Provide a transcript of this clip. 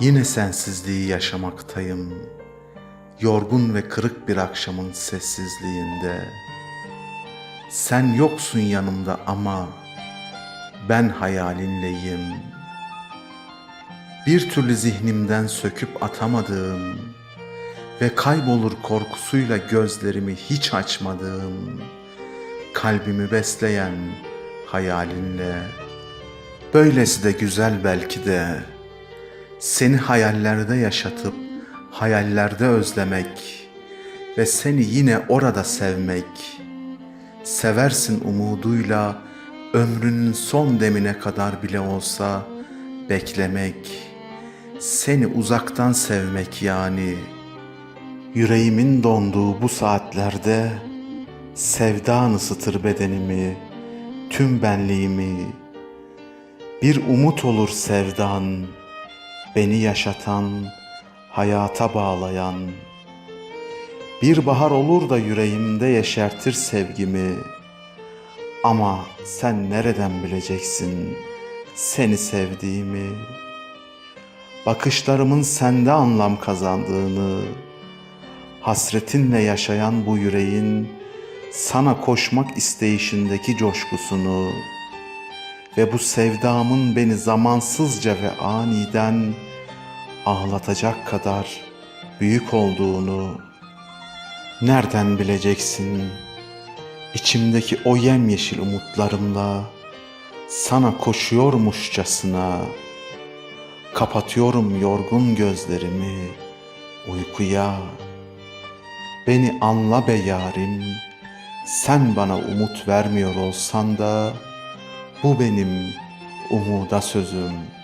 Yine sensizliği yaşamaktayım. Yorgun ve kırık bir akşamın sessizliğinde. Sen yoksun yanımda ama ben hayalinleyim. Bir türlü zihnimden söküp atamadığım ve kaybolur korkusuyla gözlerimi hiç açmadığım, kalbimi besleyen hayalinle. Böylesi de güzel belki de. Seni hayallerde yaşatıp hayallerde özlemek ve seni yine orada sevmek. Seversin umuduyla ömrünün son demine kadar bile olsa beklemek. Seni uzaktan sevmek yani. Yüreğimin donduğu bu saatlerde sevdan ısıtır bedenimi, tüm benliğimi. Bir umut olur sevdan, beni yaşatan, hayata bağlayan. Bir bahar olur da yüreğimde yeşertir sevgimi. Ama sen nereden bileceksin seni sevdiğimi? Bakışlarımın sende anlam kazandığını, hasretinle yaşayan bu yüreğin sana koşmak isteyişindeki coşkusunu ve bu sevdamın beni zamansızca ve aniden ağlatacak kadar büyük olduğunu nereden bileceksin? İçimdeki o yemyeşil umutlarımla sana koşuyormuşçasına kapatıyorum yorgun gözlerimi uykuya. Beni anla be yarim, sen bana umut vermiyor olsan da bu benim umuda sözüm.''